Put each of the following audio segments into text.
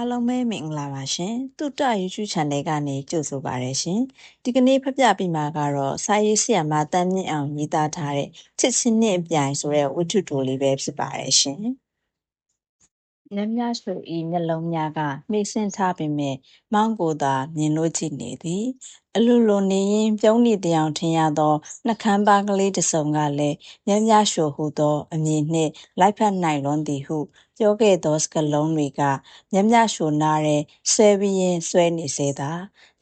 အားလုံးပဲမင်္ဂလာပါရှင်။တုတ YouTube Channel ကနေကြိုဆိုပါရရှင်။ဒီကနေ့ဖတ်ပြပေးမှာကတော့စာရေးဆရာမတန်းမြင့်အောင်ရေးသားထားတဲ့ချစ်ချင်းနဲ့အပြိုင်ဆိုတဲ့ဝတ္ထုတိုလေးပဲဖြစ်ပါရရှင်။ နမ်းမြဆိုဤမျက်လုံးများကမှိဆင့်ထားပေမဲ့မောင်းကိုသာမြင်လို့ကြည့်နေသည်အလိုလိုနေရင်ပြုံးနေတောင်ထင်ရသောနှကမ်းပါကလေးတစ်စုံကလည်းမြမြရှို့ဟုသောအမည်နှင့်လိုက်ဖက်နိုင်လွန်သည်ဟုပြောခဲ့သောစကားလုံးတွေကမြမြရှို့နာတဲ့ဆွဲပြီးရင်ဆွဲနေစေသာ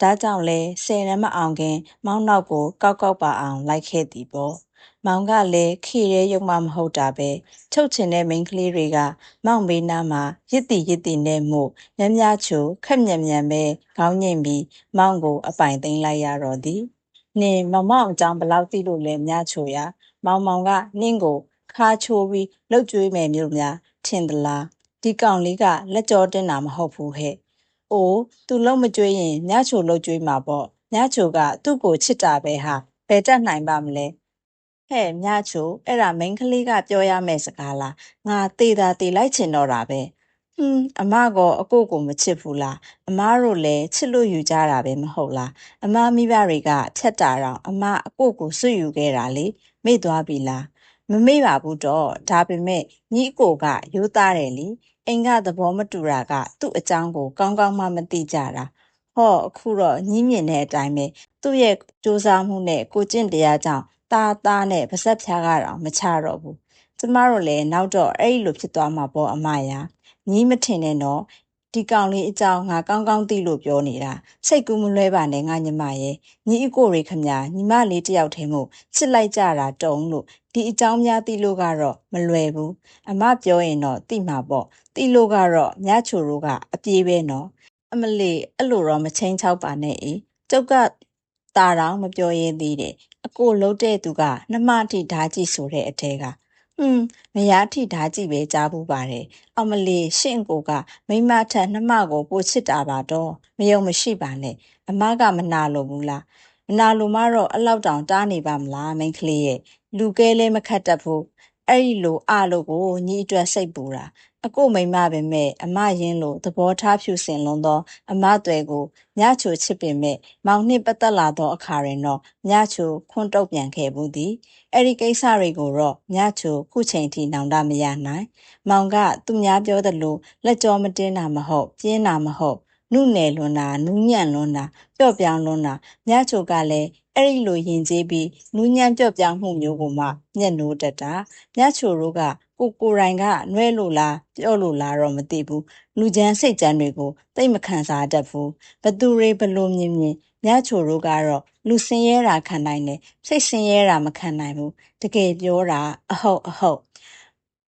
ဒါကြောင့်လဲဆယ်ရမအောင်ခင် မောင်းနောက်ကိုကောက်ကောက်ပါအောင်လိုက်ခဲ့သည်ပေါ့ မောင်ကလည်းခေရဲရုံမှမဟုတ်တာပဲချုပ်ချင်တဲ့မိန်းကလေးတွေကမောင်မေးနာမှာရစ်တီရစ်တီနဲ့မို့မြမြချိုခက်မြန်မြန်ပဲခေါင်းညိတ်ပြီးမောင်ကို အပိုင်သိမ်းလိုက်ရတော့သည်နင်မမောင်အကြောင်းဘလောက်သိလို့လဲမြချိုရမောင်မောင်ကနင့်ကိုခါချိုးပြီးလှုပ်ကြွေးမယ်မျိုးများထင်သလားဒီကောင်လေးကလက်ကြောတင်တာမဟုတ်ဘူးဟဲ့။အိုးသူလုံးမကြွေးရင်မြချိုလှုပ်ကြွေးမှာပေါ့။မြချိုကသူ့ကိုချစ်တာပဲဟာ။ဘယ်တတ်နိုင်ပါမလဲ ဟဲ့မြချိုအဲ့ဒါမိန်းကလေးကပြောရမယ့်စကားလားငါတေတာတေလိုက်ချင်တော့တာပဲဟွန်းအမကအကိုကိုမချစ်ဘူးလားအမတို့လည်းချစ်လို့ယူကြတာပဲမဟုတ်လားအမမိဘတွေကဖြတ်တာတော့အမအကိုကိုစွယူခဲ့တာလေမေ့သွားပြီလားမမေ့ပါဘူးတော့ဒါပေမဲ့ညီအကိုကရိုးသားတယ်လीအိမ်ကသဘောမတူတာကသူ့အကြောင်းကိုကောင်းကောင်းမှမသိကြတာဟောအခုတော့ညီးမြင်တဲ့အတိုင်းပဲသူ့ရဲ့စူးစမ်းမှုနဲ့ကိုကျင့်တရားကြောင့် သားသားနဲ့ပါဆက်ဖြားကတော့မချတော့ဘူးကျမတို့လည်းနောက်တော့အဲ့လိုဖြစ်သွားမှာပေါ့အမရာညီးမထင်နဲ့တော့ဒီကောင်လေးအကြောင်းငါကောင်းကောင်းသိလို့ပြောနေတာစိတ်ကူးမလွဲပါနဲ့ငါညီမရဲ့ညီအကိုတွေခမညာညီမလေးတယောက်တည်းမို့ချစ်လိုက်ကြတာတုံးလို့ဒီအကြောင်းများသိလို့ကတော့မလွယ်ဘူးအမပြောရင်တော့သိမှာပေါ့သိလို့ကတော့ညချိုတို့ကအပြေးပဲနော်အမလီအဲ့လိုတော့မချင်းချောက်ပါနဲ့အေးကျုပ်ကတာတောင်မပြောရသေးတယ် အကိုလှုပ်တဲ့သူကနှမထိဓာကြီးဆိုတဲ့အထဲကဟွန်းမရထိဓာကြီးပဲကြားဘူးပါတယ်အမလီရှင့်ကိုကမိမထက်နှမကိုပိုချစ်တာပါတော့မယုံမရှိပါနဲ့အမကမနာလို့ဘူးလားမနာလို့မတော့အလောက်တောင်တားနေပါမလားမိန်းကလေးရဲ့လူကဲလဲမခတ်တတ်ဘူးအဲ့ဒီလိုအလို့ကိုညီအတွက်စိတ်ပူတာ အကိုမိမပဲမဲ့အမရင်းလို့သဘောထားဖြူစင်လွန်သော အမသွဲကိုညချိုချစ်ပင်မဲ့မောင်နှင့်ပတ်သက်လာသောအခါရင်တော့ညချိုခွန်းတုတ်ပြန်ခဲ့ဘူးသည်အဲ့ဒီကိစ္စတွေကိုတော့ညချိုခုချိန်ထိနောင်တမရနိုင် မောင်ကသူများပြောသလိုလက်ကြောမတင်းတာမဟုတ်ပြင်းတာမဟုတ် နုနယ်လွန်တာနူးညံ့လွန်တာပျော့ပြောင်းလွန်တာညချိုကလည်းအဲ့ဒီလိုယဉ်ကျေးပြီးနူးညံ့ပျော့ပြောင်းမှုမျိုးကိုမှမျက်နှိုးတက်တာညချိုတို့ကကိုကိုရိုင်ကနှွဲလို့လားပြောလို့လားတော့မသိဘူးလူချမ်းစိတ်ချမ်းတွေကိုသိမခံစားတတ်ဘူးဘသူတွေဘလို့မြင်မြင်ညချိုတို့ကတော့လူစင်ရဲတာခံနိုင်တယ်စိတ်စင်ရဲတာမခံနိုင်ဘူးတကယ်ပြောတာအဟုတ်အဟုတ်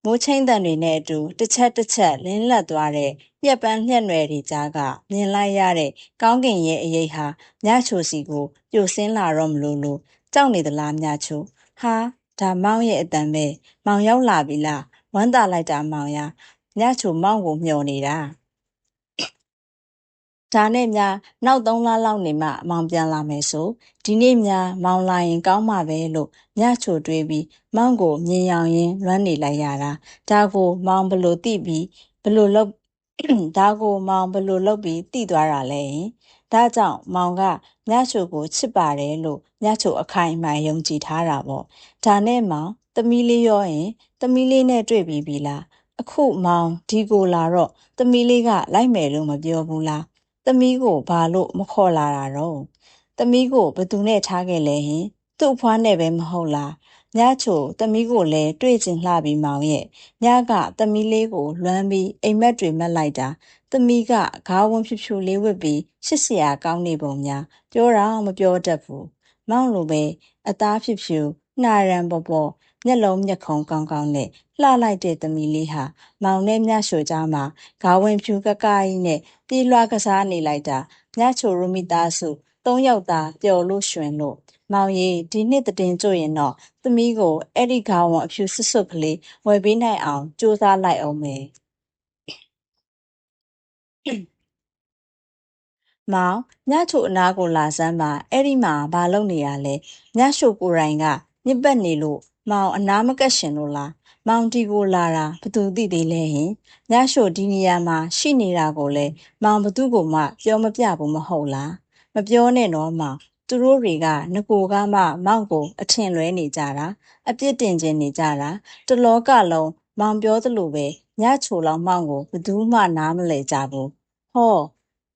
မိုးချင်းတန်တွေနဲ့အတူတစ်ချက်တစ်ချက်လင်းလက်သွားတဲ့ပြက်ပန်းညှက်နွယ်တွေကြားကမြင်လိုက်ရတဲ့ကောင်းကင်ရဲ့အရေးဟာညချိုစီကိုပြိုဆင်းလာတော့မလို့လို့ကြောက်နေသလားညချိုဟာဒါမောင်ရဲ့အတန်ပဲမောင်ရောက်လာပြီလားဝမ်းသာလိုက်တာမောင်ရညချိုမောင်ကိုမျှော်နေတာ ဒါနဲ့များနောက်3လလောက်နေမှမောင်ပြန်လာမယ်ဆိုဒီနေ့များမောင်လာရင်ကောင်းမှာပဲလို့ညချိုတွေးပြီးမောင်ကိုမြင်ရောင်ရင်းလွမ်းနေလိုက်ရတာဒါကိုမောင်ဘလို့တိပြီးဘလို့လောက်ဒါကိုမောင်ဘလို့လောက်ပြီးတိသွားတာလဲဒါကြောင့်မောင်ကညချိုကိုချစ်ပါတယ်လို့ညချိုအခိုင်အမာယုံကြည်ထားတာပေါ့ဒါနဲ့မောင်သမီးလေးရောရင်သမီးလေးနဲ့တွေ့ပြီးပြီလားအခုမောင်ဒီကိုလာတော့သမီးလေးကလိုက်မယ်လို့မပြောဘူးလား သမီးကိုဘာလို့မခေါ်လာတာတော့သမီးကိုဘသူနဲ့ထားခဲ့လဲဟင်သူ့အဖွားနဲ့ပဲမဟုတ်လားညချိုသမီးကိုလည်းတွေ့ကျင်လှပြီးမောင်ရဲ့ညကသမီးလေးကိုလွမ်းပြီးအိမ်မက်တွေမက်လိုက်တာသမီးကဂါးဝန်းဖြူဖြူလေးဝတ်ပြီးရှစ်စရာကောင်းနေပုံများပြောတော့မပြောတတ်ဘူးမောင်လိုပဲအသားဖြူဖြူနှာရန်ပေါ်ပေါ် မျက်လုံးမျက်ခုံးကောင်းကောင်းနဲ့လှလိုက်တဲ့သမီးလေးဟာမောင်နဲ့မြချိုကြားမှာဂါဝင်ဖြူကကကြီးနဲ့ပြေးလွှားကစားနေလိုက်တာမြချိုရူမိသားစုသုံးယောက်သားပျော်လို့ရွှင်လို့မောင်ရီဒီနှစ်တည်ကြွရင်တော့သမီးကိုအဲ့ဒီခေါင်းဝအဖြူဆွတ်ဆွတ်ကလေးဝယ်ပေးနိုင်အောင်ကြိုးစားလိုက်အောင်မယ်မောင်ညချိုအနာကိုလာစမ်းပါအဲ့ဒီမှာဘာလုပ်နေရလဲညရှိုကိုရိုင်ကညစ်ပတ်နေလို့ မောင်အနာမကက်ရှင်လို့လားမောင်တီကိုလာတာဘသူသိသေးလဲဟင်ညရှို့ဒီနေရာမှာရှိနေတာကိုလေမောင်ဘသူကိုမှပြောမပြဘူးမဟုတ်လားမပြောနဲ့တော့မောင်သူတို့တွေကငကိုကမှမောင်ကိုအထင်လွဲနေကြတာအပြစ်တင်ခြင်းနေကြတာတလောကလုံးမောင်ပြောသလိုပဲညချိုလောက်မောင်ကိုဘသူမှနားမလဲကြဘူးဟော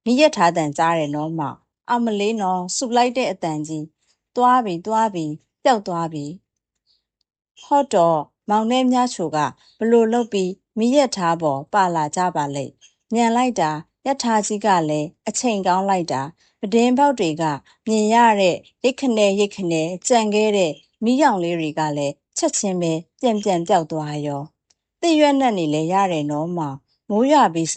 မိရက်ထားတန်ကြားတယ်နော်မောင်အမလေးနော်စုလိုက်တဲ့အတန်ကြီးသွားပြီသွားပြီပျောက်သွားပြီ ဟော့တော့မောင်နဲ့မြချိုကဘလို့လုပ်ပြီးမိရက်ထားပေါ်ပါလာကြပါလေညံလိုက်တာယထာကြီးကလည်းအချိန်ကောင်းလိုက်တာပဒင်းပေါက်တွေကမြင်ရတဲ့ရိတ်ခနဲရိတ်ခနဲကြံခဲ့တဲ့မိရောင်လေးတွေကလည်းချက်ချင်းပဲပြန်ပြန်ပြောက်သွားရောသိရွက်နဲ့နေလဲရတယ်နော်မောင်မိုးရွာပြီးစ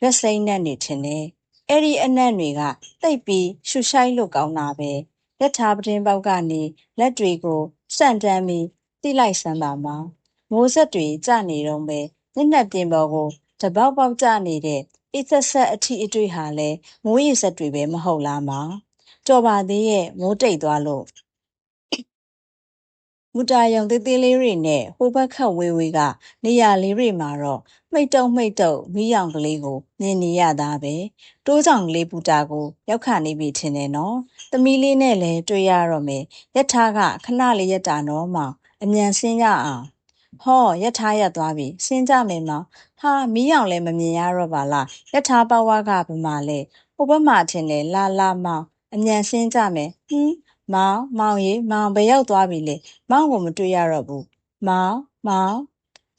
ရွက်စိမ့်နဲ့နေထင်တယ်အဲ့ဒီအနက်တွေကတိတ်ပြီးရှူဆိုင်လို့ကောင်းတာပဲလက်ထားပတင်းပေါက်ကနေလက်တွေကိုစန့်တန်းပြီး တိလိုက်စမ်းပါမောင်မိုးဆက်တွေကြနေတော့ပဲညက်နှက်ပြင်ပေါ်ကိုတပေါက်ပေါက်ကြနေတဲ့အိသက်ဆက်အထီအတွေ့ဟာလဲမိုးရေဆက်တွေပဲမဟုတ်လားမောင်တော်ပါသေးရဲ့မိုးတိတ်သွားလို့မူတာယုံသေးသေးလေးတွေနဲ့ဟိုဘက်ခတ်ဝေးဝေးကနေရာလေးတွေမှာတော့မှိတ်တုံမှိတ်တုံမီးရောင်ကလေးကိုမြင်နေရတာပဲတိုးဆောင်ကလေးပူတာကိုရောက်ခနေပြီထင်တယ်နော်သမီးလေးနဲ့လည်းတွေ့ရတော့မယ်ယထာကခဏလေးယတာနော်မောင် အမြန်ဆင်းရအောင်ဟောယထာရသွားပြီဆင်းကြမယ်မောင်ဟာမီးရောင်လည်းမမြင်ရတော့ပါလားယထာပဝါကဘမလဲဟိုဘက်မှာထင်တယ်လာလာမောင်အမြန်ဆင်းကြမယ်ဟင်းမောင်မောင်ရေမောင်ဘယ်ရောက်သွားပြီလဲမောင်ကိုမတွေ့ရတော့ဘူးမောင်မောင်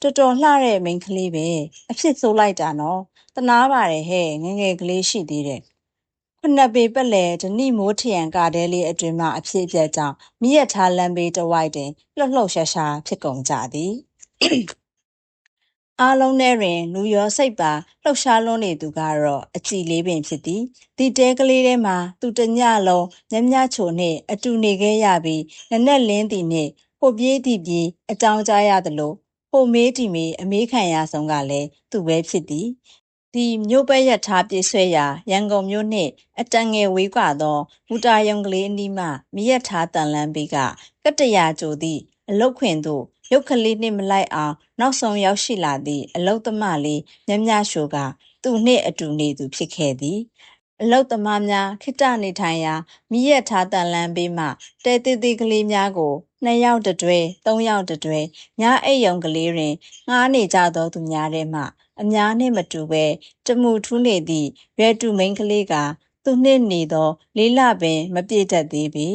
တော်တော်လှတဲ့မိန်းကလေးပဲအဖြစ်ဆိုးလိုက်တာနော်တနာပါတယ်ဟဲ့ငယ်ငယ်ကလေးရှိသေးတယ် ခုနှစ်ပေပက်လေဓနိမိုးထရန်ကာတဲလေးအတွင်မှအဖြစ်အပျက်ကြောင့်မြည့်ရထားလမ်းဘေးတစ်ဝိုက်တွင်လှုပ်လှုပ်ရှားရှားဖြစ်ကုန်ကြသည်အားလုံးထဲတွင်လူရောစိတ်ပါလှုပ်ရှားလွန်းနေသူကတော့အကြည်လေးပင်ဖြစ်သည်ဒီတဲကလေးထဲမှာသူတညလုံးညညချိုနှင့်အတူနေခဲ့ရပြီးနက်နက်လင်းသည်နှင့်ဟိုပြေးသည်ပြေးအကြောင်းကြားရသလိုဟိုမေးတီမေးအမေးခံရဆုံးကလည်းသူပဲဖြစ်သည် ဒီမြို့ပဲရထားပြေးဆွဲရာရန်ကုန်မြို့နှင့်အတန်ငယ်ဝေးကွာသောမူတာယုံကလေးအနီးမှမြရထားတန်လန်းဘေးကကတ္တရာကျိုသည့်အလုတ်ခွင်သို့ရုတ်ကလေးနှင့်မလိုက်အောင်နောက်ဆုံးရောက်ရှိလာသည့်အလုတ်သမားလေးမြမြရှိုးကသူနှင့်အတူနေသူဖြစ်ခဲ့သည်အလုတ်သမားများခိတနေထိုင်ရာမြည့်ရထားတန်လန်းဘေးမှတဲသေးသေးကလေးများကိုနှစ်ယောက်တတွဲသုံးယောက်တတွဲညာအိတ်ယုံကလေးတွင်ငှားနေကြသောသူများထဲမှ အများနှင့်မတူဘဲတမှုထူးနေသည့်ရွယ်တူမိန်းကလေးက သူနှင့်နေသော လေးလပင်မပြည့်တတ်သေးပေ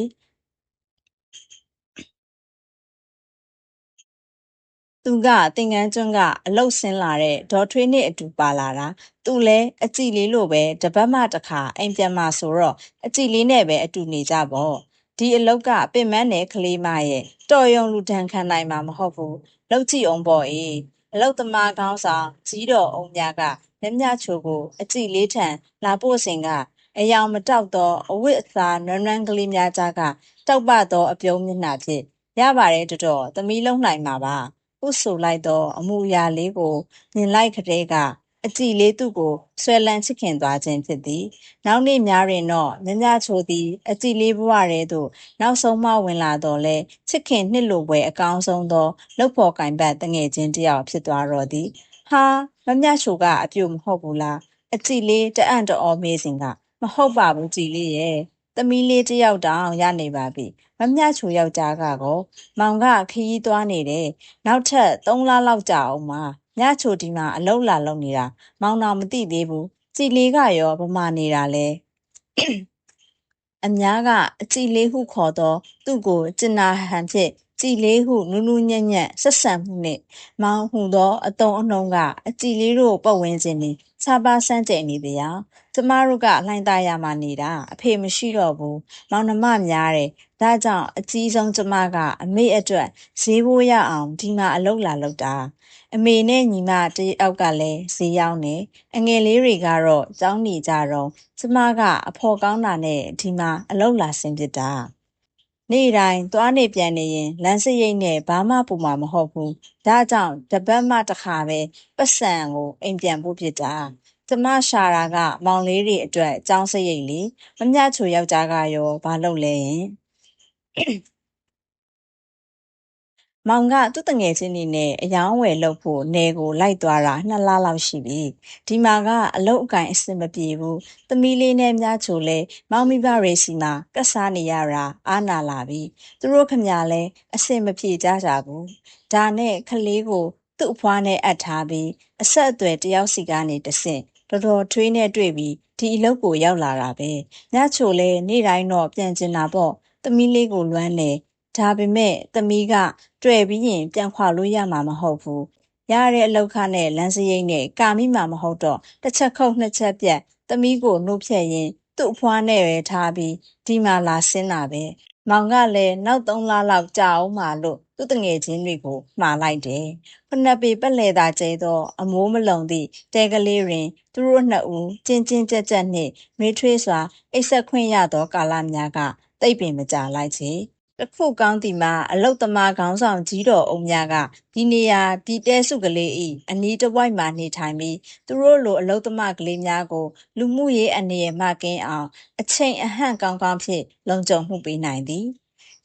သူကသင်္ကန်းကျွန်းကအလုတ်ဆင်းလာတဲ့ဒေါ်ထွေးနဲ့အတူပါလာတာသူလည်းအကြည့်လေးလိုပဲတပတ်မှတစ်ခါအိမ်ပြန်มาဆိုတော့အကြည့်လေးနဲ့ပဲအတူနေကြပေါ့ဒီအလုတ်ကပင်မနဲ့ကလေးမရဲ့တော်ယုံလူဒဏ်ခံနိုင်မှာမဟုတ်ဘူးလောက်ကြည့်အောင်ပေါ့အေး အလုတ်သမားကောင်းဆောင်ကြီးတော်အောင်များကမြမြချိုကို အကြည့်လေးထံလာပို့စဉ်ကအယောင်မတောက်သောအဝတ်အစားနွမ်းနွမ်းကလေးများကြားကတောက်ပသောအပြုံးမျက်နှာဖြင့်ရပါတယ်တော်တော်သမီးလုံးနိုင်မှာပါဥဆိုလိုက်သော အမှုအရာလေးကိုမြင်လိုက်ကလေးက အကြည်လေးသူ့ကိုဆွဲလန်းချစ်ခင်သွားခြင်းဖြစ်သည်နောက်နေ့များတွင်တော့မြမြချိုသည် အကြည်လေးဘဝရဲသို့နောက်ဆုံးမှဝင်လာတော့လဲချစ်ခင်နှစ်လိုပွဲအကောင်းဆုံးသောလှုပ်ဖော်ကင်ပတ်တငယ်ချင်းတယောက်ဖြစ်သွားတော့သည်ဟာမမြချိုကအပြုတ်မဟုတ်ဘူးလားအကြည်လေးတအံ့တော်မေးစဉ်ကမဟုတ်ပါဘူးကြည်လေးရဲ့သမီးလေးတယောက်တောင်ရနေပါပြီမမြချိုယောက်ျားကကောမောင်ကခရီးသွားနေတယ်နောက်ထပ်3လလောက်ကြာအောင်မှာ ညချိုဒီမှာအလုတ်လာလုံနေတာမောင်တော်မသိသေးဘူးကြည်လေးကရောဗမာနေတာလဲအများကအကြည်လေးဟုခေါ်သောသူ့ကိုကျင်နာဟန်ဖြင့်ကြည်လေးဟုနူးနူးညံ့ညံ့ဆက်ဆံမှုနှင့်မောင်ဟုသောအတုံးအနှုံးကအကြည်လေးတို့ပတ်ဝန်းကျင်တွင်ခြားပါဆန်းကျင်နေသည်ယောကျမတို့ကလှိုင်းသားရမှနေတာအဖေမရှိတော့ဘူးမောင်နှမများတယ် ဒါကြောင့်အကြီးဆုံးကျမကအမေအတွက်ဈေးဘိုးရအောင်ဒီမှာအလုပ်လာလုပ်တာအမေနဲ့ညီမတယောက်ကလည်းဈေးရောက်နေအငယ်လေးတွေကတော့ကြောင်းနေကြတော့ကျမကအဖော်ကောင်းတာနဲ့ဒီမှာအလုပ်လာဆင်းပြတာနေ့တိုင်းသွားနေပြန်နေရင်လမ်းစရိတ်နဲ့ဘာမှပူမှာမဟုတ်ဘူးဒါကြောင့်တပတ်မှတစ်ခါပဲပတ်စံကိုအိမ်ပြန်ဖို့ဖြစ်တာကျမရှာတာကမောင်လေးတွေအတွက်အကြောင်းစရိတ်လေမမြချိုယောက်ျားကရောဘာလုပ်လဲရင် မောင်က သူ့တငယ်ချင်းတွေနဲ့အယောင်းဝယ်လုပ်ဖို့နေကို လိုက်သွားတာ နှစ်လလောက်ရှိပြီ ဒီမှာက အလုတ်အကင် အဆင်မပြေဘူး သမီးလေးနဲ့များချိုလဲမောင်မိဘရေစီမှာကတ်စားနေရတာ အာနာလာပြီ သူတို့ခမရလဲအဆင်မပြေကြကြဘူး ဒါနဲ့ခလေးကို သူ့အဖွားနဲ့ အပ်ထားပြီး အဆက်အသွယ် တယောက်စီကနေတဆင့်တော်တော်ထွေးနဲ့တွေ့ပြီး ဒီအလုပ်ကို ရောက်လာတာပဲညချိုလဲနေ့တိုင်းတော့ ပြန်ကျင်တာပေါ့ သမီးလေးကိုလွမ်းနေဒါပေမဲ့သမီးကတွေ့ပြီးရင်ပြန်ခွာလို့ရမှာမဟုတ်ဘူးရတဲ့အလောက်ခနဲ့လမ်းစရိတ်နဲ့ကာမိမှာမဟုတ်တော့တစ်ချက်ခုတ်နှစ်ချက်ပြက်သမီးကိုနှုတ်ဖြက်ရင်သူ့အဖွားနဲ့ပဲထားပြီးဒီမှာလာဆင်းတာပဲမောင်ကလည်းနောက်3လလောက်ကြာအောင်မှလို့သူ့တငယ်ချင်းတွေကိုမှားလိုက်တယ်ခုနှစ်ပေပက်လေသာကျဲသောအမိုးမလုံသည့်တဲကလေးတွင်သူတို့နှစ်ဦးကျင်းချင်းကြက်ကြက်နှင့်မေးထွေးစွာအိပ်ဆက်ခွင့်ရသောကာလများက တိတ်ပင်မကြလိုက်ချေတခုကောင်းသည်မှာအလုတ်သမားခေါင်းဆောင်ကြီးတော်အုံများကဒီနေရာဒီတဲစုကလေးဤအနီးတစ်ဝိုက်မှာနေထိုင်ပြီးသူတို့လိုအလုတ်သမားကလေးများကို လူမှုရေးအနေရမှကင်းအောင်အချိန်အဟန့်ကောင်းကောင်းဖြင့်လုံခြုံမှုပေးနိုင်သည်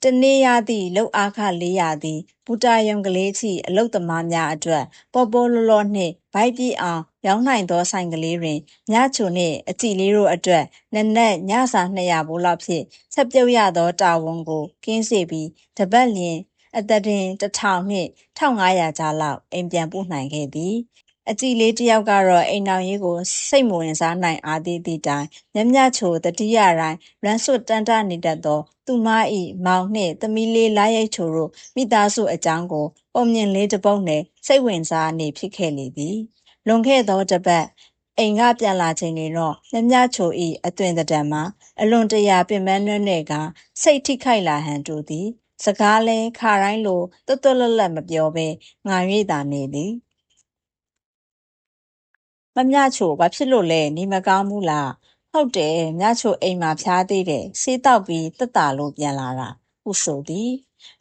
တနေ့ရသည့်လှုပ်အားခလေးရသည် ဘူတာယုံကလေးချီအလုတ်သမားများအတွက် ပေါ်ပေါ်လောလောနှင့် ဗိုက်ပြည့်အောင် ရောင်းနိုင်သောဆိုင်ကလေးတွင်ညချိုနှင့် အကြည့်လေးတို့အတွက်နက်နက်ညစာ 200ဘိုးလောက်ဖြင့်ဆက်ပြုတ်ရသောတာဝန်ကို ကင်းစေပြီးတပတ်လျင် အသက်တင် 1000 နှင့် 1500ကျားလောက် အိမ်ပြန်ပို့နိုင်ခဲ့သည် အကြည့်လေးတယောက်ကတော့ အိမ်အောင်ရေးကို စိတ်မဝင်စားနိုင်အားသေးသည့်တိုင် မြမြချိုတတိယတိုင်းရန်စွတ်တန်တနေတတ်သော သူမ၏မောင်နှင့် သမီးလေးလာရိတ်ချိုတို့ မိသားစုအကြောင်းကို ပုံမြင်လေးတစ်ပုဒ်နဲ့ စိတ်ဝင်စားနေဖြစ်ခဲ့လေသည် လွန်ခဲ့သောတစ်ပတ် အိမ်ကပြန်လာချိန်တွင်တော့ မြမြချို၏အသွင်တံမှာ အလွန်တရာ ပင်ပန်းနွဲ့နွဲ့ကစိတ်ထိခိုက်လာဟန်တူသည် စကားလဲခါတိုင်းလိုတွတ်တွတ်လက်လက် မပြောဘဲငါ၍သာနေသည် မမြချိုဘာဖြစ်လို့လဲနေမကောင်းဘူးလားဟုတ်တယ်မြချိုအိမ်မှာဖျားသေးတယ်ဆေးတောက်ပြီးတက်တာလို့ပြန်လာတာဟုဆိုသည်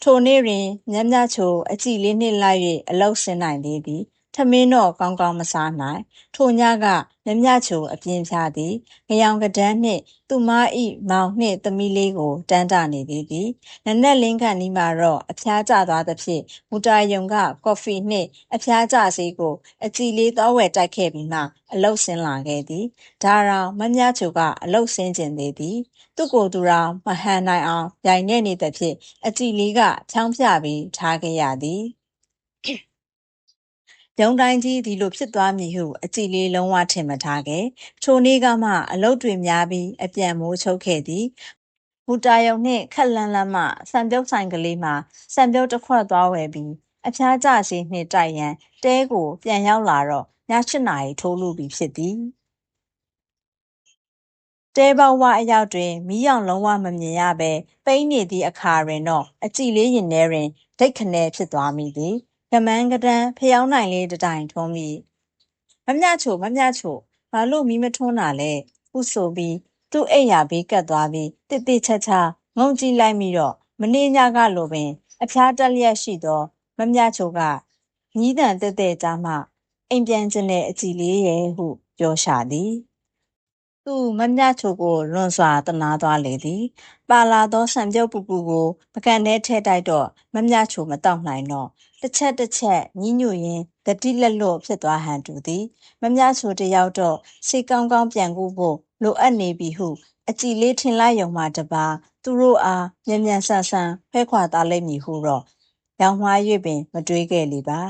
ထိုနေ့တွင်မြမြချိုအကြည့်လေးနှင့်လိုက်၍အလောက်ဆင်းနိုင်သေးသည် ထမင်းတော့ကောင်းကောင်းမစားနိုင်ထိုညကမြမြချိုအပြင်းဖြားသည်ကြောင်ကဒန်းနှင့် သူမ၏မောင်နှင့်သမီးလေးကိုတန်းတာနေသေးသည်နနက်လင်းခန့်နီးမှာတော့အဖျားကျသွားသဖြင့်မူတာယုံကကော်ဖီနှင့်အဖျားကျစေးကိုအကြည်လေးသောဝယ်တိုက်ခဲ့ပြီးမှအလုတ်ဆင်းလာခဲ့သည်ဒါရောမမြချိုကအလုတ်ဆင်းကျင်သေးသည်သူ့ကိုယ်သူတော်မဟန်နိုင်အောင်ရိုင်နေနေသဖြင့်အကြည်လေးကဖြောင်းပြပြီးထားခဲ့ရသည် ရုံတိုင်းကြီးဒီလိုဖြစ်သွားမည်ဟုအကြည်လေးလုံးဝထင်မထားခဲ့ထိုနေ့ကမှအလုတ်တွေများပြီးအပြန်မိုးချုပ်ခဲ့သည်မူတာယုံနှင့်ခက်လန်းလန်းမှစံပြုတ်ဆိုင်ကလေးမှာစံပြုတ်တစ်ခွက်သွားဝယ်ပြီးအဖျားကျစီနှင့်တိုက်ရန်တဲကိုပြန်ရောက်လာတော့ည7နာရီထိုးလူပြီဖြစ်သည်တဲပေါဝအရောက်တွင်မီးရောင်လုံးဝမမြင်ရဘဲပိန်းနေသည့်အခါတွင်တော့အကြည်လေးရင်ထဲတွင်ဒိတ်ခနဲဖြစ်သွားမိသည် ကမန်းကတန်းဖျောင်းနိုင်လေးတတိုင်ထွန်းပြီးမမြချိုမမြချိုဘာလို့မီးမထွန်းတာလဲဟုဆိုပြီးသူ့အိမ်ယာဘေးကပ်သွားပြီးတစ်တစ်ချက်ချငုံကြည့်လိုက်မိတော့မနေ့ညကလိုပင် အဖျားတက်လျက်ရှိသောမမြချိုကညီးတန်တဲ့တဲ့ကြားမှအိမ်ပြန်ခြင်းနဲ့အကြည်လေးရဲ့ဟုပြောရှာသည် သူမမြချိုကိုလွန်စွာတနာသွားလေသည် ပါလာသောဆံပြုတ်ပူပူကိုပကံထဲထဲတိုက်တော့မမြချိုမတောက်နိုင်တော့တစ်ချက်တစ်ချက်ညှိညွတ်ရင်းတတိလက်လွတ်ဖြစ်သွားဟန်တူသည် မမြချိုတယောက်တော့စိတ်ကောင်းကောင်းပြန်ကူဖို့လိုအပ်နေပြီဟုအကြည်လေးထင်လိုက်ရုံမှတပါသူတို့အားမြန်မြန်ဆန်ဆန်ဖဲခွာသားလိမ့်မည်ဟုတော့ရောင်မှား၍ပင် မတွေးခဲ့လေပါ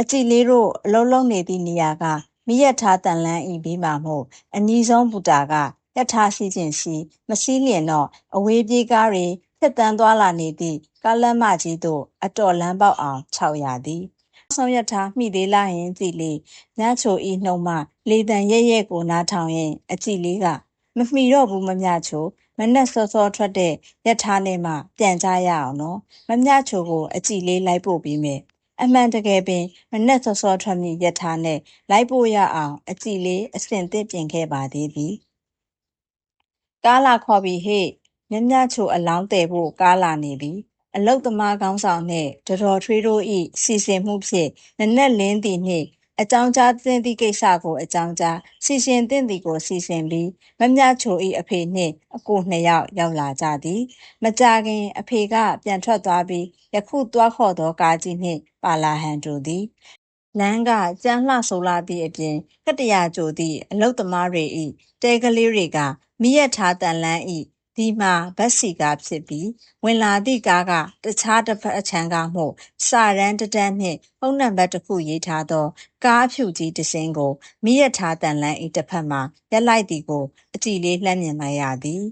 အကြည်လေးတို့အလုံးလုံးနေသည့်နေရာက မိရထားတန်လန်းဤဘေးမှာမို့အနီးဆုံးဘူတာကယထာရှိခြင်းရှိ မစည်းလျင်တော့အဝေးပြေးကားတွေဖြတ်တန်းသွားလာနေသည့်ကားလမ်းမကြီးသို့အတော်လမ်းပေါက်အောင်ခြောက်ရသည်ဆောင်ရထားမိသေးလားဟင်ကြည်လေးညချိုဤနှုံမှလေတံရဲရဲကိုနားထောင်ရင်အကြည်လေးကမမှီတော့ဘူးမမြချိုမနဲ့စောစောထွက်တဲ့ရထားနဲ့မှပြန်ကြရအောင်နော်မမြချိုကိုအကြည်လေးလိုက်ပို့ပြီးမယ် အမှန်တကယ်ပင်မနဲ့စောစောထွက်မိရထားနဲ့လိုက်ပို့ရအောင် အကြည်လေးအစင်သစ်ပြင်ခဲ့ပါသေးသည်ကားလာခေါ်ပြီးဟေ့မြမြချိုအလောင်းတယ်ဖို့ကားလာနေပြီအလုတ်သမားကောင်းဆောင်နှင့်တတော်ထွေးတို့၏စီစဉ်မှုဖြင့်နနက်လင်းသည်နှင့် အကြောင်းကြားသင့်သည့်ကိစ္စကို အကြောင်းကြားစီစဉ်သင့်သည်ကို စီစဉ်ပြီးမမြချို၏အဖေနှင့်အကိုနှစ်ယောက်ရောက်လာကြသည် မကြခင်အဖေကပြန်ထွက်သွားပြီးယခုသွားခေါ်သောကားကြီးနှင့်ပါလာဟန်တူသည်လမ်းကကြမ်းလှဆိုလာသည့်အပြင်ကတရာကြိုသည့်အလုတ်သမားတွေ၏တဲကလေးတွေကမိရထားတန်လန်း၏ ဒီမှာဗတ်စီကားဖြစ်ပြီးဝင်လာသည့်ကားကတခြားတစ်ဖက်အချမ်းကမှုစာရန်တတန်းနှင့်ဖုန်းနံပါတ်တစ်ခုရေးထားသော ကားဖြူကြီးတစ်စင်းကိုမိရထားတန်လန်း၏တစ်ဖက်မှရက်လိုက်သည်ကိုအကြည့်လေးလှမ်းမြင်လိုက်ရသည်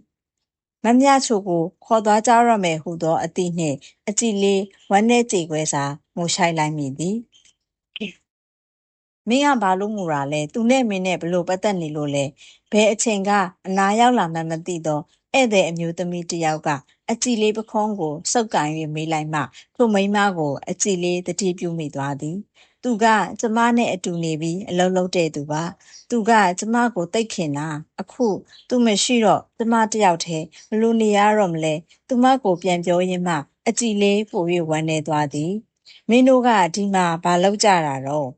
မမြချိုကိုခေါ်သွားကြရမယ်ဟုသောအသည့်နှင့်အကြည့်လေးဝမ်းနဲ့ကြေခွဲစာငိုရှိုက်လိုက်မိသည်မင်းကဘာလို့ငူတာလဲသူနဲ့မင်းနဲ့ဘလို့ပတ်သက်နေလို့လဲဘယ်အချိန်ကအနာရောက်လာမှမသိတော့ ဧည့်သည်အမျိုးသမီးတစ်ယောက်ကအကြည်လေးပခုံးကိုစုပ်ကန်၍မေးလိုက်မှထိုမိန်းမကိုအကြည်လေးတတိပြုမိသွားသည်သူကကျမနဲ့အတူနေပြီးအလုံးလုံးတဲ့သူပါသူကကျမကိုတိတ်ခင်တာအခုသူမရှိတော့ကျမတယောက်တည်းဘလို့နေရတော့မလဲသူမကိုပြန်ပြောရင်းမှအကြည်လေးပို၍ဝမ်းနေသွားသည်မင်းတို့ကဒီမှာဘာလောက်ကြတာတော့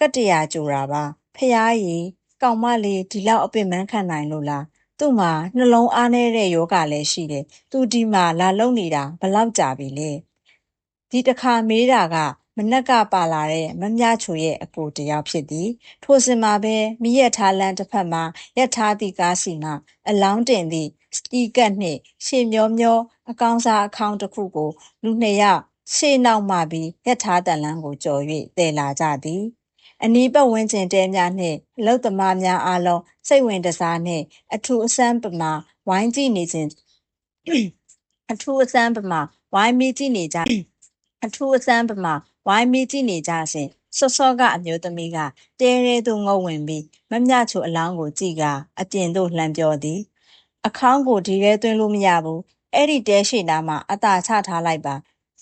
ကတရာကြိုတာပါဖះကြီးကောင်မလေးဒီလောက်အပင်ပန်းခံနိုင်လို့လား သူ့မှာနှလုံးအားနေတဲ့ယောဂလည်းရှိတယ်သူဒီမှာလာလုံနေတာဘလောက်ကြာပြီလဲဒီတစ်ခါမေးတာကမနက်ကပါလာတဲ့မမြချိုရဲ့အကိုတယောက်ဖြစ်သည်ထိုစဉ်မှာပဲမိရထားလန်းတစ်ဖက်မှာရက်ထားသည့်ကားစီမှအလောင်းတင်သည့်စတီကတ်နှင့်ရှေမျောမျောအကောင်းစားအခေါင်းတစ်ခုကို လူနှစ်ယောက်ရှေ့နောက်မှပြီးရက်ထားတန်လန်းကိုကြော်၍တည်လာကြသည် အနီးပတ်ဝန်းကျင်တဲများနှင့် အလုတ်သမားများအားလုံး စိတ်ဝင်တစားနှင့် အထူးအဆန်းပမာ ဝိုင်းကြည့်နေခြင်းအထူးအဆန်းပမာဝိုင်းမိကြည့်နေကြအထူးအဆန်းပမာဝိုင်းမိကြည့်နေကြစဉ် စောစောက အမျိုးသမီးက တဲရဲသို့ငုံဝင်ပြီး မမြချိုအလောင်းကိုကြည့်ကအပြင်သို့လှမ်းပြောသည် အခေါင်းကို ဒီရဲသွင်းလို့မရဘူး အဲ့ဒီတဲရှိနာမှာ အသာချထားလိုက်ပါ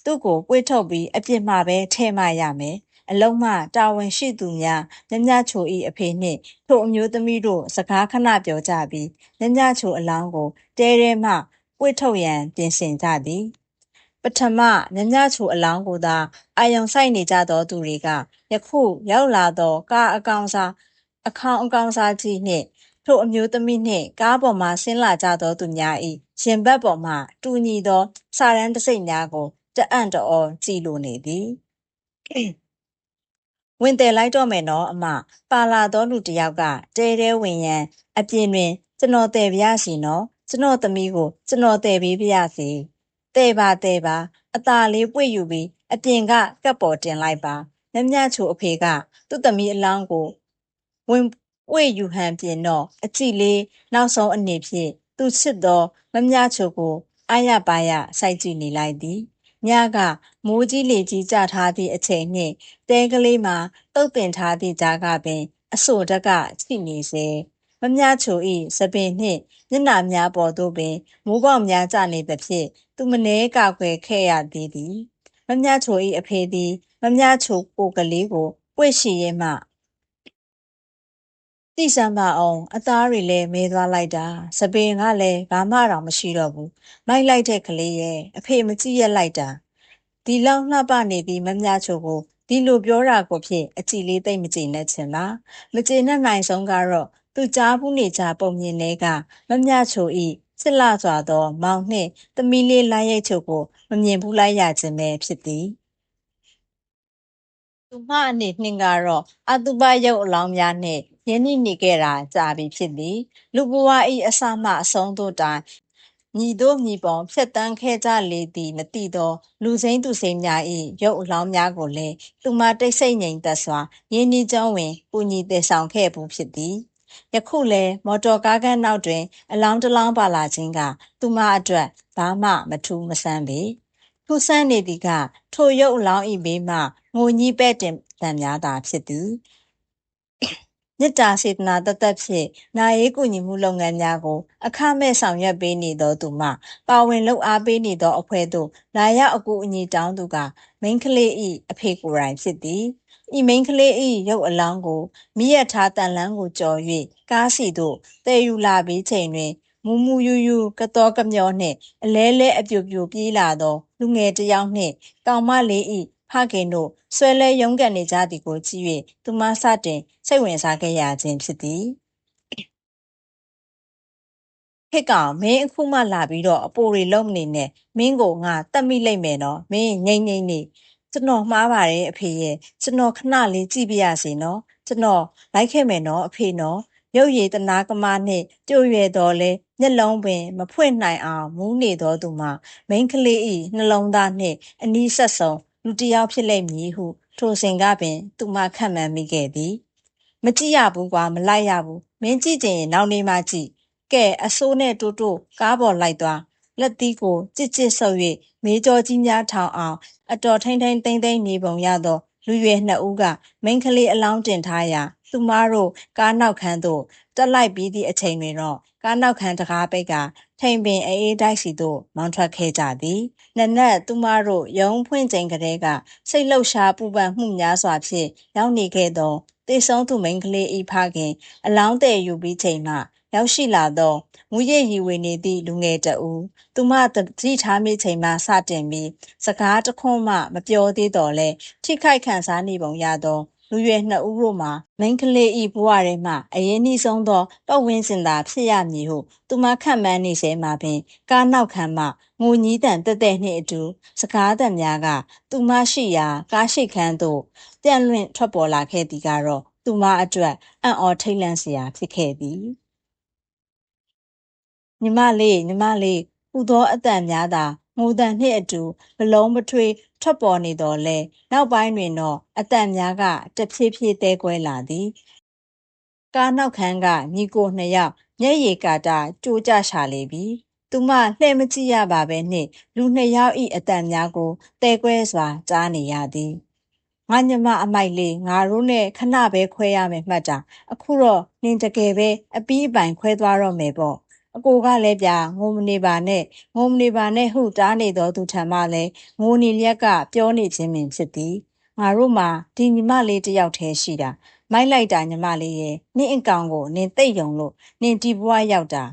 သူ့ကို ပွေ့ထုတ်ပြီး အပြစ်မှပဲထဲမှရမယ် အလုံးမှတာဝန်ရှိသူများမြမြချို၏အဖေနှင့်ထိုအမျိုးသမီးတို့စကားခဏပြောကြပြီးမြမြချိုအလောင်းကိုတဲထဲမှပွေ့ထုတ်ရန်ပြင်ဆင်ကြသည်ပထမမြမြချိုအလောင်းကိုသာအာယုံဆိုင်နေကြသောသူတွေကယခုရောက်လာသောကားအကောင်စားအခေါင်အကောင်စားကြီးနှင့်ထိုအမျိုးသမီးနှင့်ကားပေါ်မှဆင်းလာကြသောသူများ၏ရင်ဘတ်ပေါ်မှတူညီသောစာရန်တစိမ့်များကိုတအံ့တော်ကြည်လိုနေသည် ဝင်တယ်လိုက်တော့မယ်နော်အမပါလာတော့လူတယောက်ကတဲတဲဝင်ရန်အပြင်တွင်ကျွန်တော်တယ်ပြရစီနော်ကျွန်တော်သမီးကိုကျွန်တော်တယ်ပေးပြရစီတဲ့ပါတဲ့ပါအตาလေးပွေယူပြီးအပြင်ကကပ်ပေါ်တင်လိုက်ပါမြမြချိုအဖေကသူ့သမီးအလောင်းကိုဝင်ပွေယူဟန်ပြင်တော့အကြည့်လေးနောက်ဆုံးအနေဖြင့်သူချစ်သောမမြချိုကိုအာရပါရစိုက်ကြည့်နေလိုက်သည် ညကမိုးကြီးလေကြီးကျထားသည့်အချိန်နှင့်တဲကလေးမှာတုတ်တင်ထားသည့်ကြားကပင်အဆိုတက်ကရှိနေစေမမြချို၏စပင်နှင့်မျက်နှာများပေါ်သို့ပင်မိုးပေါက်များကျနေသဖြင့်သူမနှဲကာကွယ်ခဲ့ရသေးသည်မမြချို၏အဖေသည် မမြချိုကိုကလေးကိုပွေ့ရှိရဲမှ တိစံပါအောင်အသားတွေလည်းမဲသွားလိုက်တာစပင်ကလည်းဘာမှတော့မရှိတော့ဘူးမိုက်လိုက်တဲ့ကလေးရဲ့အဖေမကြည့်ရလိုက်တာဒီလောက်လှပနေပြီးမမြချိုကိုဒီလိုပြောတာကိုဖြင့်အကြည်လေးသိမ့်မကြည်နဲ့ချင်လားမကြည်နဲ့နိုင်ဆုံးကတော့သူကြားဘူးနေကြပုံမြင်တွေကမမြချိုဤစစ်လာစွာသော မောင်နှင့်သမီးလေးလိုက်ရိတ်ချိုကိုမမြင်ဘူးလိုက်ရခြင်းပဲဖြစ်သည်သူမအနေနှင့်ကတော့အတုပရုပ်အလောင်းများနှင့် ယင်းနှိနေခဲ့တာကြာပြီဖြစ်သည်လူဘဝဤအစမှအဆုံးသို့တိုင်ညီတို့ညီပေါင်းဖြတ်တန်းခဲ့ကြလေသည်မသိသော လူစိမ့်သူစိမ့်များ၏ရုပ်အလောင်းများကိုလည်းသူမတိတ်ဆိတ်ငြိမ်သက်စွာရင်းနှီးကြောင်းဝင်ပူညီတည်ဆောင်ခဲ့ဘူးဖြစ်သည်ယခုလည်းမော်တော်ကားကန်းနောက်တွင် အလောင်းတလောင်းပါလာခြင်းက သူမအတွက်ဘာမှမထူးမဆန်းပေထူးဆန်းနေသည်ကထိုရုပ်အလောင်း၏ဘေးမှငိုညှိပဲ့တင်တံများသာဖြစ်သည် မေတ္တာစေတနာတသက်ဖြင့်နာရေးကူညီမှုလုပ်ငန်းများကို အခမဲ့ဆောင်ရွက်ပေးနေသောသူမှပါဝင်လုပ်အားပေးနေသောအဖွဲ့သို့လာရောက်အကူအညီတောင်းသူကမိန်းကလေး၏အဖေကိုယ်တိုင်ဖြစ်သည်ဤမိန်းကလေး၏ရုပ်အလောင်းကိုမိရထားတန်လန်းကိုကြော်၍ကားစီသို့တည်ယူလာပြီးချိန်တွင်မူမူယူယူကတော်ကမျောနှင့်အလဲလဲအပြိုပြိုပြေးလာသောလူငယ်တစ်ယောက်နှင့်ကောင်မလေး၏ ဖခင်တို့ဆွဲလဲရုန်းကန်နေကြသည်ကိုကြည့်၍သူမစတင်စိတ်ဝင်စားခဲ့ရခြင်းဖြစ်သည်ဟစ်ကောင်မင်းအခုမှလာပြီးတော့အပိုတွေလုံးမနေနဲ့မင်းကိုငါတတ်မိလိုက်မယ်နော်မင်းငိမ့်ငိမ့်နေကျွန်တော်မှားပါတယ်အဖေရဲ့ကျွန်တော်ခဏလေးကြည့်ပြရစီနော်ကျွန်တော်လိုက်ခဲ့မယ်နော်အဖေနော်ရုပ်ရည်တနာကမနှင့်ကြိုရွယ်တော်လဲမျက်လုံးပင်မဖွင့်နိုင်အောင်မူးနေတော်သူမှာမိန်းကလေး၏နှလုံးသားနှင့်အနီးဆက်ဆုံး လူတစ်ယောက်ဖြစ်လိမ့်မည်ဟုထိုစဉ်ကပင် သူမခန့်မှန်းမိခဲ့သည်မကြည့်ရဘူးကွာမလိုက်ရဘူးမင်းကြည့်ချင်ရင်နောက်နေမှကြည့်ကဲအစိုးနဲ့တိုးတိုးကားပေါ်လိုက်သွားလက်သီးကိုကြစ်ကြစ်ဆုပ်၍မေးကြောကြီးများထောင်အောင် အတော်ထိန်ထိန်သိမ့်သိမ့်နေပုံရသော လူရွယ်နှစ်ဦးကမိန်းကလေးအလောင်းတင်ထားရာ သူမတို့ကားနောက်ခန်းသို့တက်လိုက်ပြီးသည့်အချိန်တွင်တော့ကားနောက်ခန်းတကားပိတ်ကထိန်ပင်အေးအေးတိုက်စီသို့မောင်းထွက်ခဲ့ကြသည်နနက်သူမတို့ရုံးဖွင့်ချိန်ကလေးကစိတ်လှုပ်ရှားပူပန်မှုများစွာဖြင့်ရောက်နေခဲ့သောတေဆုံးသူမိန်းကလေးဤဖခင်အလောင်းတဲ့ယူပြီးချိန်မှရောက်ရှိလာသောမူရည်ရည်ဝေနေသည့်လူငယ်တဦးသူမသတိထားမိချိန်မှစတင်ပြီးစကားတခွန်းမှမပြောသေးတော့လဲထိခိုက်ခံစားနေပုံရသော လူရွယ်နှစ်ဦးတို့မှာမိန်းကလေးဤဘဝထဲမှအရင်နှီးဆုံးသောပတ်ဝန်းကျင်သာဖြစ်ရမည်ဟုသူမခန့်မှန်းနေစေမှာပင်ကားနောက်ခန်းမှငိုညီးတန်တက်တဲ့နှင့်အတူစကားသံများကသူမရှိရာကားရှိခန်းသို့ပြန့်လွင့်ထွက်ပေါ်လာခဲ့သည်ကတော့သူမအတွက်အံ့ဩထိတ်လန့်စရာဖြစ်ခဲ့သည်ညီမလေးညီမလေးဟူသောအတန်များသာ ငိုတန်နှင့်အတူဘလုံးမထွေးထွက်ပေါ်နေတော်လဲနောက်ပိုင်းတွင်တော့အတန်များကတဖြည်းဖြည်းတဲကွဲလာသည်ကားနောက်ခန်းကညီကိုနှစ်ယောက်မျက်ရည်ကာတာကြိုးကြရှာလေပြီသူမလှဲ့မကြည့်ရပါပဲနှင့်လူနှစ်ယောက်ဤအတန်များကိုတဲကွဲစွာကြားနေရသည်ငါညမအမိုက်လေးငါတို့နဲ့ခဏပဲခွဲရမယ်မှတ်တာအခုတော့နင်တကယ်ပဲအပီးအပိုင်ခွဲသွားတော့မယ်ပေါ့ အကိုကလည်းပြငိုမနေပါနဲ့ငိုမနေပါနဲ့ဟုတားနေသောသူထံမှလည်းငိုနေလျက်ကပြောနေခြင်းပင်ဖြစ်သည်ငါတို့မှာဒီညီမလေးတယောက်တည်းရှိတာမိုက်လိုက်တာညီမလေးရဲ့နင့်အကောင်ကိုနင်သိပ်ယုံလို့နင်ဒီဘဝရောက်တာ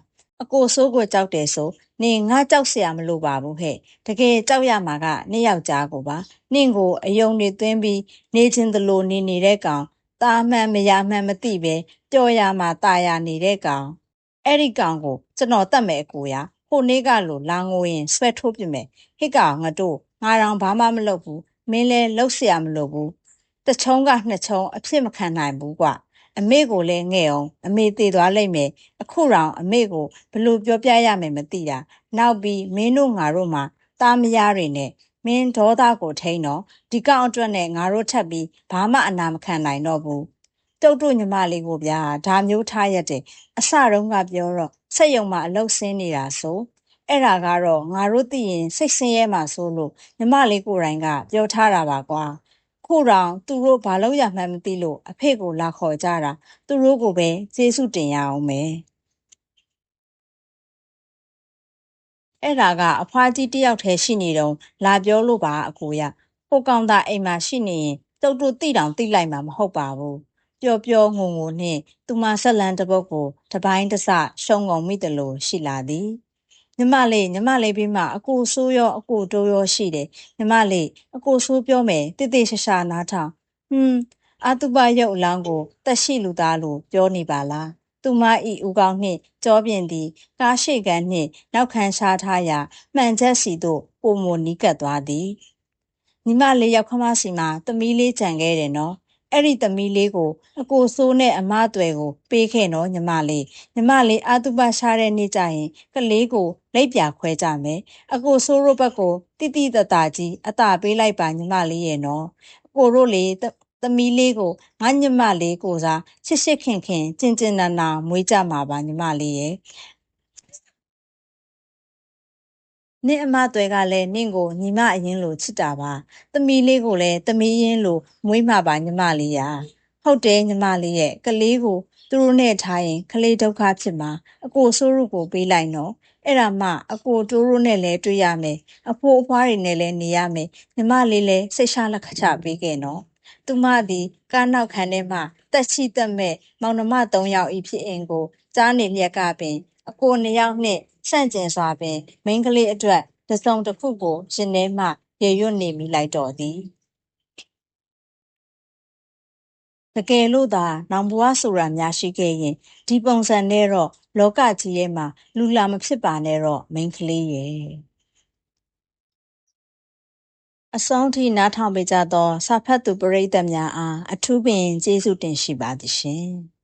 အကိုဆိုးကိုကြောက်တယ်ဆိုနင်ငါကြောက်เสียမလို့ပါဘူးဟဲ့တကယ်ကြောက်ရမှာကနင့်ယောက်ျားကိုပါနင့်ကိုအယုံတွေသွင်းပြီးနေချင်းသလိုနေနေတဲ့ကောင်တာမှန်မရမှန်မသိပဲကြော်ရမှာตายရနေတဲ့ကောင်အဲ့ဒီကောင်ကို ကျွန်တော်တတ်မယ်အကိုရဟိုနေ့ကလိုလာငိုရင်ဆွဲထိုးပြမယ်ဟစ်ကောင်ငါတို့ငါတောင်ဘာမှမလုပ်ဘူးမင်းလဲလှုပ်เสียမလို့ဘူးတချုံးကနှစ်ချုံးအဖြစ်မခံနိုင်ဘူးကွအမေကိုလည်းငဲ့အောင်အမေတည်သွားလိမ့်မယ်အခုတောင်အမေကိုဘလို့ပြောပြရမယ်မသိတာနောက်ပြီးမင်းတို့ငါတို့မှာတားမရတွေနဲ့မင်းဒေါသကိုထိန်းတော့ဒီကောင်အတွက်နဲ့ငါတို့ထပ်ပြီးဘာမှအနာမခံနိုင်တော့ဘူးတုတ်တို့ညီမလေးကိုဗျာဒါမျိုးထားရက်တယ်အစတုန်းကပြောတော့ ဆက်ယုံမှာအလုတ်ဆင်းနေတာဆိုအဲ့ဒါကတော့ငါတို့သိရင်စိတ်ဆင်းရဲမှာဆိုလို့ညီမလေးကိုယ်တိုင်က ပြောထားတာပါကွာခုတောင်သူတို့ဘာလို့ရမှန်းမသိလို့အဖေကိုလာခေါ်ကြတာသူတို့ကိုပဲကျေးဇူးတင်ရအောင်မယ်အဲ့ဒါကအဖွားကြီးတယောက်တည်းရှိနေတော့လာပြောလို့ပါအကိုရဟိုကောင်သာအိမ်မှာရှိနေရင်တုတ်တို့တိတောင်တိလိုက်မှာမဟုတ်ပါဘူး ပျော်ပျော်ငုံငုံနှင့် သူမဆက်လန်းတစ်ပုတ်ကိုတပိုင်းတစရှုံငုံမိတယ်လို့ရှိလာသည်ညီမလေးညီမလေးပြီးမှအကိုဆိုးရောအကိုတိုးရောရှိတယ်ညီမလေးအကိုဆိုးပြောမယ်တိတိရှာရှာနားထောင်ဟွန်းအတုပရုပ်အလောင်းကိုတက်ရှိလူသားလို့ပြောနေပါလားသူမဤဦးကောင်းနှင့်ကြောပြင်သည် ကားရှိကန်နှင့်နောက်ခံရှားထားရာမှန်ချက်စီသို့ပုံမနီးကပ်သွားသည်ညီမလေးရောက်ခမစီမှာသမီးလေးကြံခဲ့တယ်နော် အဲ့ဒီသမီးလေးကိုအကိုဆိုးနဲ့အမအသွယ်ကိုပေးခဲ့နော်ညီမလေးညီမလေးအာတုပရှားတဲ့နေ့ကျရင်ကလေးကိုလက်ပြခွဲကြမယ်အကိုဆိုးရိုးဘက်ကိုတိတိတတာကြီးအတာပေးလိုက်ပါညီမလေးရဲ့နော်အကိုတို့လေသမီးလေးကိုငါညမလေးကိုစားချစ်ချစ်ခင်ခင်ကျင်ကျင်နာနာမွေးကြမှာပါညီမလေးရဲ့ နင့်အမသွဲကလည်းနင့်ကိုညီမအရင်လိုချစ်တာပါ။သမီးလေးကိုလည်းသမီးရင်းလိုမွေးမှာပါညီမလေးရာ။ဟုတ်တယ်ညီမလေးရဲ့ကလေးကိုသူတို့နဲ့ထားရင်ကလေးဒုက္ခဖြစ်မှာအကိုဆိုးရုပ်ကိုပေးလိုက်နော်။အဲ့ဒါမှအကိုတိုးတို့နဲ့လည်းတွေ့ရမယ်။အဖိုးအဖွားတွေနဲ့လည်းနေရမယ်။ညီမလေးလည်းစိတ်ရှာလက်ခချပေးခဲ့နော်။သူမသည်ကားနောက်ခံထဲမှတက်ချီတက်မဲ့မောင်နှမ၃ယောက်ဤဖြစ်အင်ကိုကြားနေလျက်ကပင် အကိုနှစ်ယောက်နှင့် ဆန့်ကျင်စွာပင်မိန်းကလေးအတွက်တစုံတစ်ခုကိုရှင်ထဲမှရေရွတ်နေမိလိုက်တော်သည်တကယ်လို့သာနောင်ဘဝဆိုတာများရှိခဲ့ရင်ဒီပုံစံနဲ့တော့လောကကြီးရဲ့မှာလူလာမဖြစ်ပါနဲ့တော့မိန်းကလေးရဲ့အဆုံးထိနားထောင်ပေးကြသောစာဖတ်သူပရိသတ်များအားအထူးပင်ကျေးဇူးတင်ရှိပါသည်ရှင်။